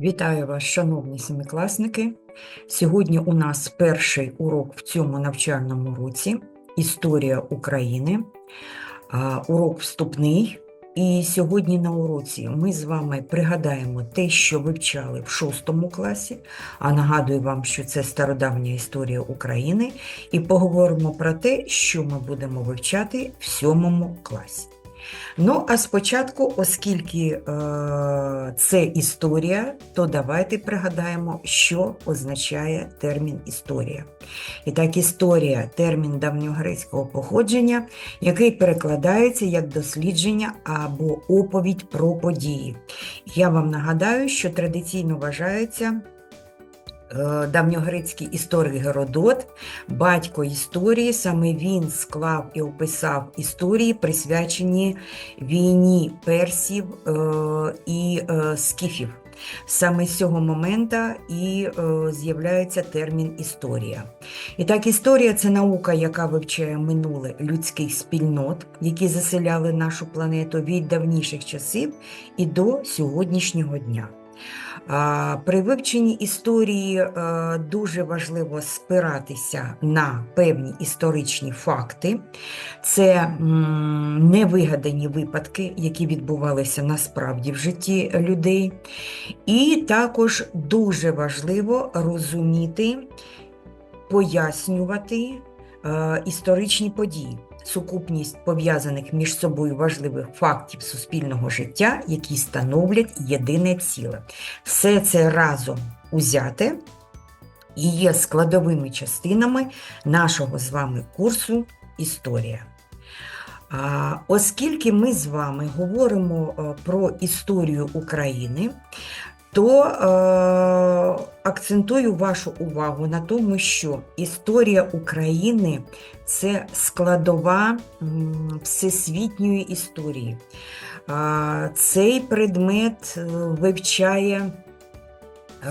Вітаю вас, шановні семикласники. Сьогодні у нас перший урок в цьому навчальному році Історія України, урок вступний. І сьогодні на уроці ми з вами пригадаємо те, що вивчали в шостому класі, а нагадую вам, що це стародавня історія України, і поговоримо про те, що ми будемо вивчати в сьомому класі. Ну, а спочатку, оскільки е, це історія, то давайте пригадаємо, що означає термін історія. І так, історія термін давньогрецького походження, який перекладається як дослідження або оповідь про події. Я вам нагадаю, що традиційно вважається. Е, Давньогрецький історик Геродот, батько історії, саме він склав і описав історії, присвячені війні персів е, і е, скіфів. Саме з цього моменту і е, з'являється термін історія. І так, історія це наука, яка вивчає минуле людських спільнот, які заселяли нашу планету від давніших часів і до сьогоднішнього дня. При вивченні історії е, дуже важливо спиратися на певні історичні факти. Це невигадані випадки, які відбувалися насправді в житті людей. І також дуже важливо розуміти, пояснювати е, історичні події. Сукупність пов'язаних між собою важливих фактів суспільного життя, які становлять єдине ціле. Все це разом узяте і є складовими частинами нашого з вами курсу Історія. Оскільки ми з вами говоримо е, про історію України, то е, акцентую вашу увагу на тому, що історія України це складова всесвітньої історії. А, Цей предмет е, вивчає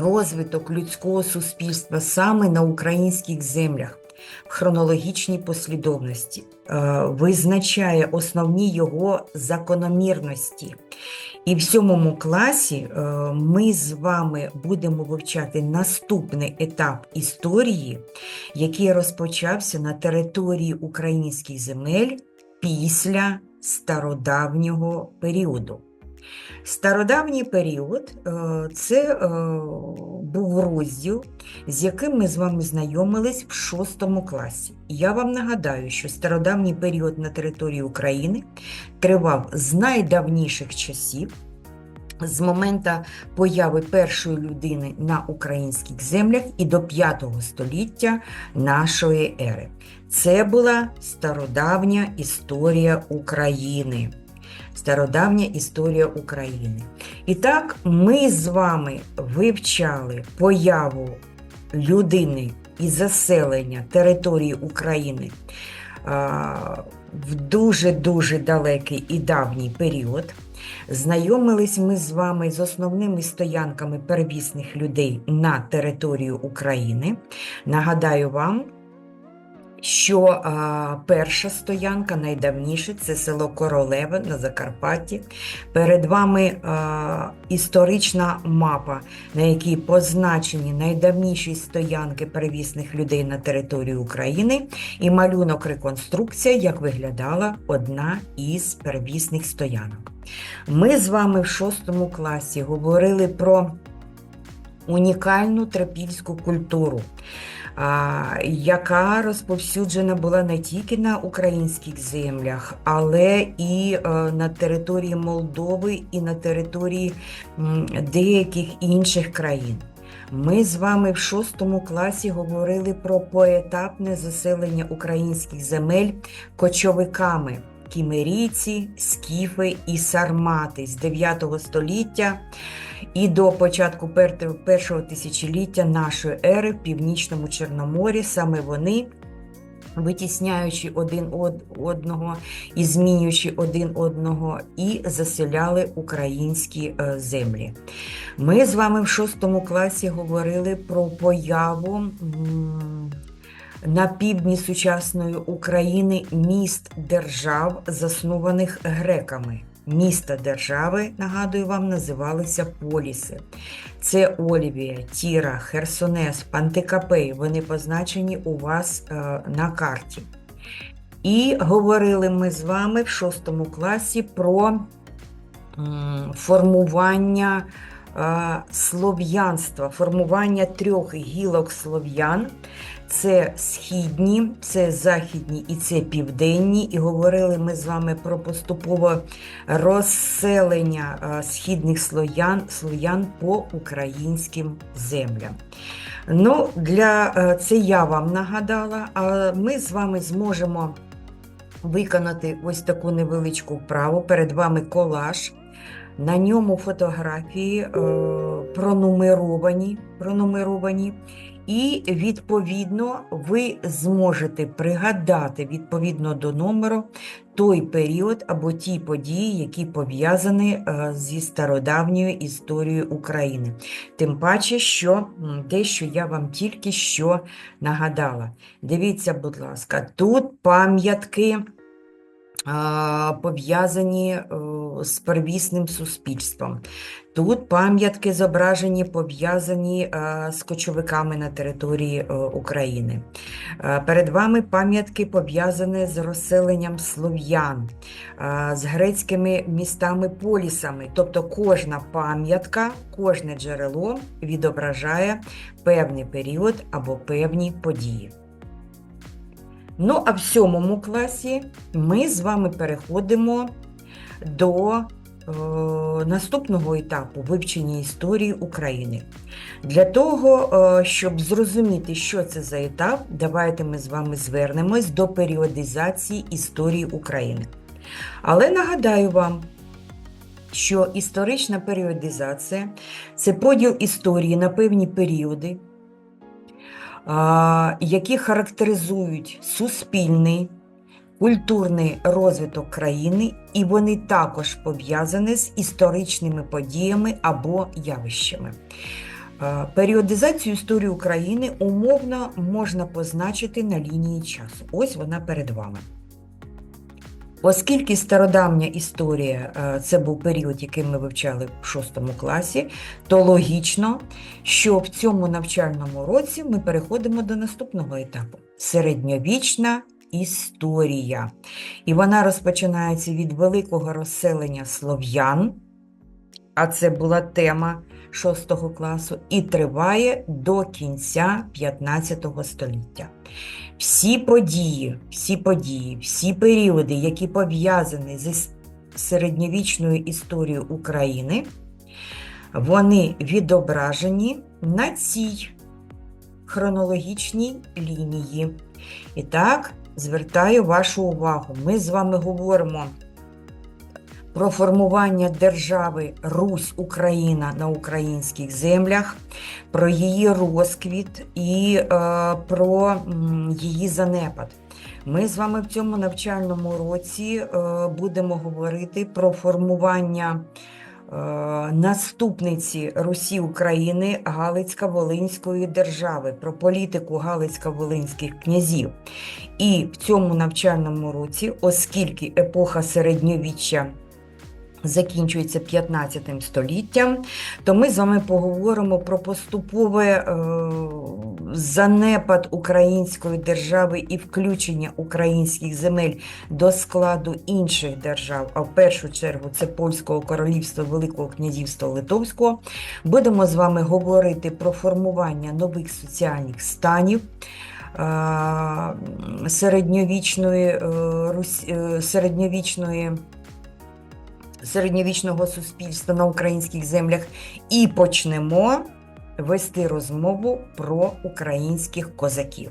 розвиток людського суспільства саме на українських землях в хронологічній послідовності, е, визначає основні його закономірності. І в сьомому класі е, ми з вами будемо вивчати наступний етап історії, який розпочався на території українських земель після стародавнього періоду. Стародавній період е, це е, був розділ, з яким ми з вами знайомились в шостому класі. Я вам нагадаю, що стародавній період на території України тривав з найдавніших часів. З моменту появи першої людини на українських землях і до 5 століття нашої ери. Це була стародавня історія України. Стародавня історія України. І так, ми з вами вивчали появу людини і заселення території України в дуже-дуже далекий і давній період. Знайомились ми з вами з основними стоянками первісних людей на територію України. Нагадаю вам, що а, перша стоянка, найдавніше, це село Королеве на Закарпатті. Перед вами а, історична мапа, на якій позначені найдавніші стоянки первісних людей на території України, і малюнок реконструкція, як виглядала одна із первісних стоянок. Ми з вами в шостому класі говорили про унікальну трипільську культуру яка розповсюджена була не тільки на українських землях, але і е, на території Молдови і на території деяких інших країн. Ми з вами в шостому класі говорили про поетапне заселення українських земель кочовиками кімерійці, скіфи і сармати з 9 століття і до початку першого тисячоліття нашої ери в північному Чорноморі. Саме вони. Витісняючи один одного і змінюючи один одного, і заселяли українські е, землі. Ми з вами в шостому класі говорили про появу на півдні сучасної України міст держав, заснованих греками. міста держави, нагадую вам, називалися поліси. Це Олівія, Тіра, Херсонес, Пантикапей. Вони позначені у вас е, на карті. І говорили ми з вами в шостому класі про формування е, слов'янства, формування трьох гілок слов'ян. Це східні, це західні і це південні. І говорили ми з вами про поступове розселення е, східних слов'ян слов'ян по українським землям. Ну, для е, це я вам нагадала, а ми з вами зможемо виконати ось таку невеличку вправу. Перед вами колаж. На ньому фотографії е, пронумеровані, пронумеровані, і відповідно ви зможете пригадати відповідно до номеру той період або ті події, які пов'язані е, зі стародавньою історією України. Тим паче, що те, що я вам тільки що нагадала. Дивіться, будь ласка, тут пам'ятки пов'язані е, з первісним суспільством. Тут пам'ятки зображені, пов'язані е, з кочовиками на території е, України. Перед вами пам'ятки пов'язані з розселенням слов'ян, з грецькими містами-полісами. Тобто кожна пам'ятка, кожне джерело відображає певний період або певні події. Ну, а в сьомому класі ми з вами переходимо до е, наступного етапу вивчення історії України. Для того, е, щоб зрозуміти, що це за етап, давайте ми з вами звернемось до періодизації історії України. Але нагадаю вам, що історична періодизація це поділ історії на певні періоди, які характеризують суспільний, культурний розвиток країни, і вони також пов'язані з історичними подіями або явищами. Періодизацію історії України умовно можна позначити на лінії часу. Ось вона перед вами. Оскільки стародавня історія е, це був період, який ми вивчали в 6 класі, то логічно, що в цьому навчальному році ми переходимо до наступного етапу середньовічна історія. І вона розпочинається від великого розселення слов'ян, а це була тема 6 класу, і триває до кінця 15 століття. Всі події, всі події, всі періоди, які пов'язані зі середньовічною історією України, вони відображені на цій хронологічній лінії. І так, звертаю вашу увагу. Ми з вами говоримо про формування держави Русь Україна на українських землях, про її розквіт і е, про її занепад. Ми з вами в цьому навчальному році е, будемо говорити про формування е, наступниці Русі України Галицько-Волинської держави, про політику Галицько-Волинських князів. І в цьому навчальному році, оскільки епоха середньовіччя закінчується 15 століттям, то ми з вами поговоримо про поступове е, занепад української держави і включення українських земель до складу інших держав, а в першу чергу це Польського королівства Великого князівства Литовського. Будемо з вами говорити про формування нових соціальних станів. е, Середньовічної, е, е, середньовічної середньовічного суспільства на українських землях і почнемо вести розмову про українських козаків.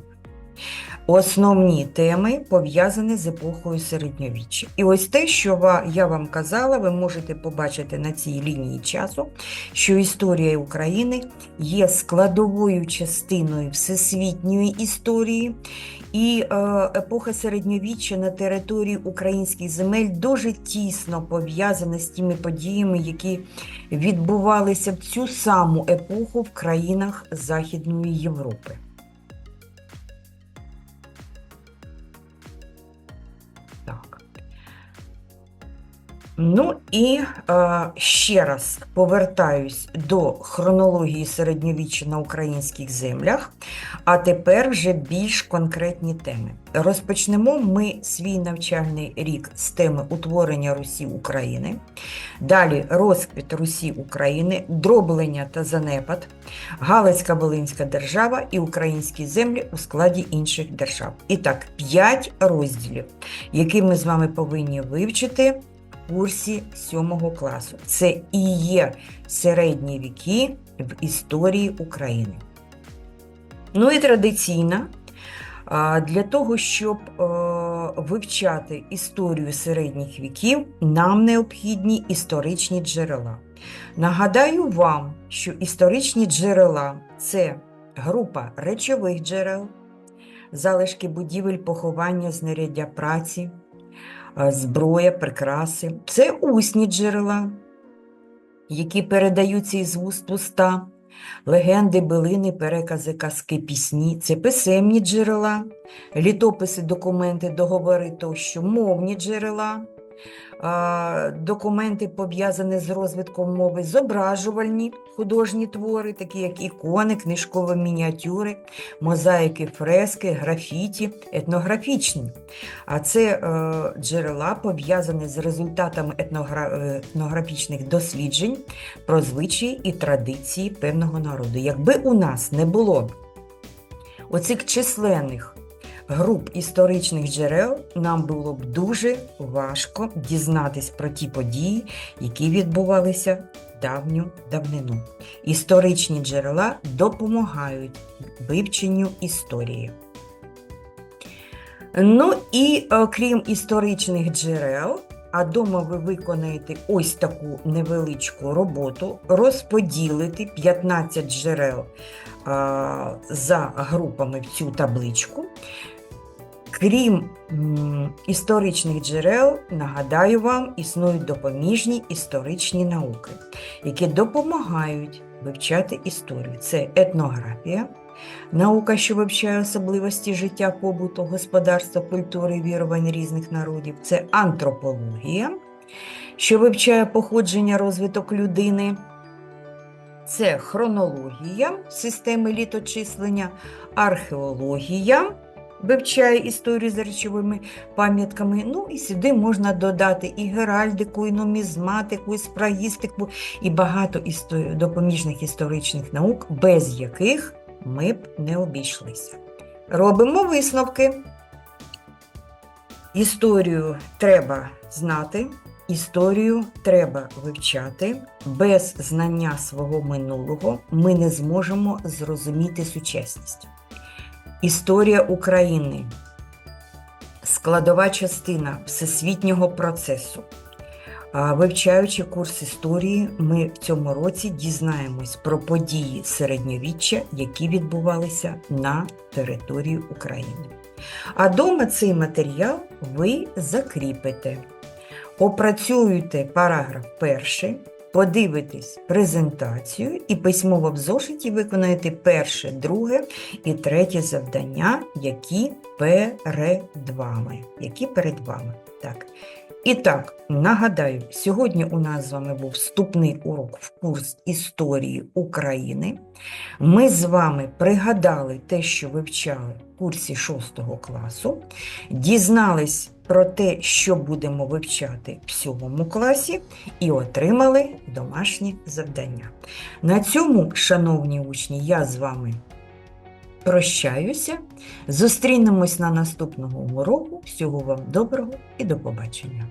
Основні теми пов'язані з епохою середньовіччя. І ось те, що я вам казала, ви можете побачити на цій лінії часу, що історія України є складовою частиною всесвітньої історії, і е, епоха середньовіччя на території українських земель дуже тісно пов'язана з тими подіями, які відбувалися в цю саму епоху в країнах Західної Європи. Так. Ну і е, ще раз повертаюсь до хронології середньовіччя на українських землях, а тепер вже більш конкретні теми. Розпочнемо ми свій навчальний рік з теми утворення Русі України, далі розквіт Русі України, дроблення та занепад, Галицька Волинська держава і українські землі у складі інших держав. І так, 5 розділів, які ми з вами повинні вивчити курсі 7 класу. Це і є середні віки в історії України. Ну і традиційно, для того, щоб е, вивчати історію середніх віків, нам необхідні історичні джерела. Нагадаю вам, що історичні джерела це група речових джерел, залишки будівель поховання, знаряддя праці, зброя, прикраси. Це усні джерела, які передаються із вуст уста, легенди, билини, перекази, казки, пісні. Це писемні джерела, літописи, документи, договори тощо, мовні джерела. Документи пов'язані з розвитком мови, зображувальні художні твори, такі як ікони, книжкові мініатюри, мозаїки, фрески, графіті, етнографічні. А це е, джерела пов'язані з результатами е, етнографічних досліджень про звичаї і традиції певного народу. Якби у нас не було оцих численних груп історичних джерел, нам було б дуже важко дізнатись про ті події, які відбувалися давню давнину. Історичні джерела допомагають вивченню історії. Ну і е, крім історичних джерел, а дома ви виконаєте ось таку невеличку роботу, розподілити 15 джерел а, за групами в цю табличку. Крім історичних джерел, нагадаю вам, існують допоміжні історичні науки, які допомагають вивчати історію. Це етнографія, наука, що вивчає особливості життя, побуту, господарства, культури, вірувань різних народів. Це антропологія, що вивчає походження, розвиток людини. Це хронологія системи літочислення, археологія вивчає історію з речовими пам'ятками. Ну і сюди можна додати і геральдику, і нумізматику, і спрагістику, і багато істо- допоміжних історичних наук, без яких ми б не обійшлися. Робимо висновки. Історію треба знати, історію треба вивчати. Без знання свого минулого ми не зможемо зрозуміти сучасність. Історія України складова частина всесвітнього процесу. Вивчаючи курс історії, ми в цьому році дізнаємось про події середньовіччя, які відбувалися на території України. А дома цей матеріал ви закріпите. Опрацюєте параграф перший, подивитесь презентацію і письмово в зошиті виконаєте перше, друге і третє завдання, які перед вами. Які перед вами. Так. І так, нагадаю, сьогодні у нас з вами був вступний урок в курс історії України. Ми з вами пригадали те, що вивчали в курсі 6 класу, дізнались про те, що будемо вивчати в 7 класі, і отримали домашні завдання. На цьому, шановні учні, я з вами прощаюся. Зустрінемось на наступного уроку. Всього вам доброго і до побачення!